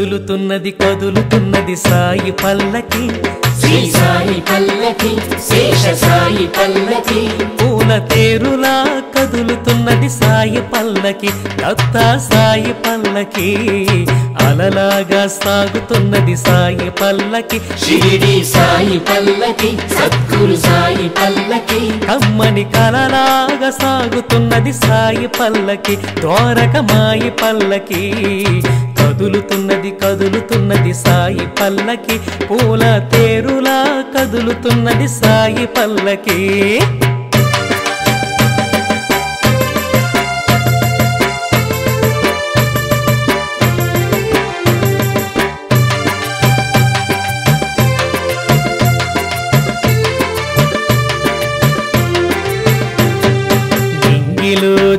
కదులుతున్నది కదులుతున్నది సాయి పల్లకి. శ్రీ సాయి పల్లకి శేష సాయి పల్లకి. పూల తేరులా కదులుతున్నది సాయి పల్లకి దత్త సాయి పల్లకి. అలలాగా సాగుతున్నది సాయి పల్లకి. షిరిడి సాయి పల్లకి సద్గురు సాయి పల్లకి. కమ్మని కలలాగా సాగుతున్నది సాయి పల్లకి ద్వారకమాయి పల్లకి. కదులుతున్నది కదులుతున్నది సాయి పల్లకి. పూల తేరులా కదులుతున్నది సాయి పల్లకి.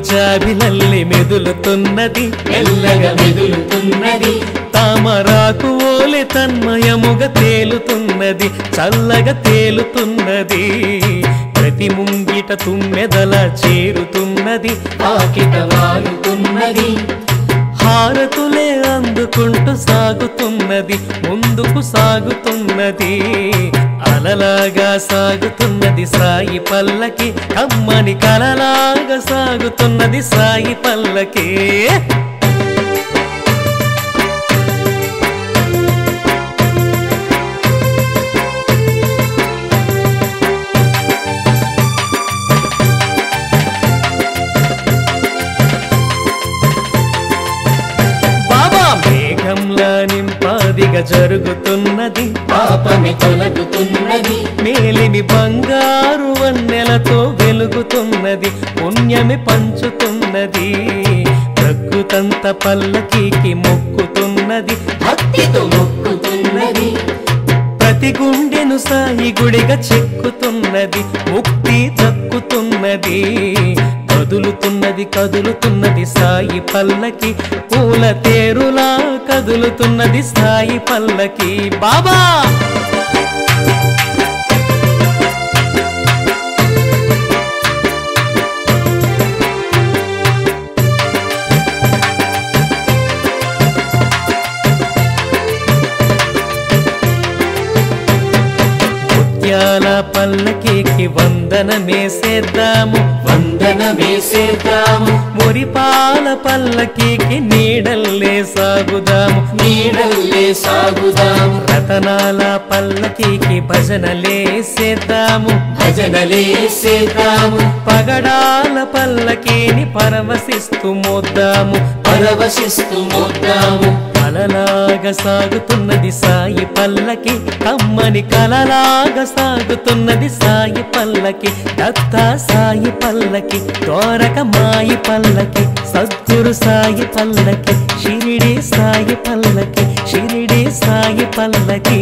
జాబిలల్లి మెదులుతున్నది. మెల్లగా మెదులుతున్నది. తామరాకు ఓలె తన్మయముగా తేలుతున్నది. చల్లగా తేలుతున్నది. ప్రతి ముంగిట తుమ్మెదల చేరుతున్నది. పాకిట వారుతున్నది హారతులే అందుకుంటూ సాగుతున్నది. ముందుకు సాగుతున్నది. కలలాగా సాగుతున్నది సాయి పల్లకి. కమ్మని కలలాగా సాగుతున్నది సాయి పల్లకి. బాబా మేఘంలా జరుగుతున్నది. పాపమి తొలగుతున్నది. మేలిమి బంగారు వన్నెలతో వెలుగుతున్నది. పుణ్యమి పంచుతున్నది. ప్రకృతంత పల్లకీకి మొక్కుతున్నది. భక్తితో మొక్కుతున్నది. ప్రతి గుండెను సాయి గుడిగా చెక్కుతున్నది. ముక్తి దక్కుతున్నది. కదులుతున్నది కదులుతున్నది సాయి పల్లకి. పూల తేరులా కదులుతున్నది సాయి పల్లకి. బాబా! ముత్యాల పల్లకికి వందనమేసేద్దాము వందనమేసేద్దాము మురిపాల పల్లకికి నీడల్లే సాగుదాము. నీడల్లే సాగుదాము. రతనాల పల్లకికి భజనలేసేద్దాము భజనలేసేద్దాము పగడాల పల్లకిని పరవశిస్తూ మోద్దాము. పరవశిస్తూ మోద్దాము. కలలాగా సాగుతున్నది సాయి పల్లకి. కమ్మని కలలాగా సాగుతున్నది సాయి పల్లకి. దత్తా సాయి పల్లకి ద్వారక మాయి పల్లకి సద్గురు సాయి పల్లకి షిరిడి సాయి పల్లకి షిరిడి సాయి పల్లకి.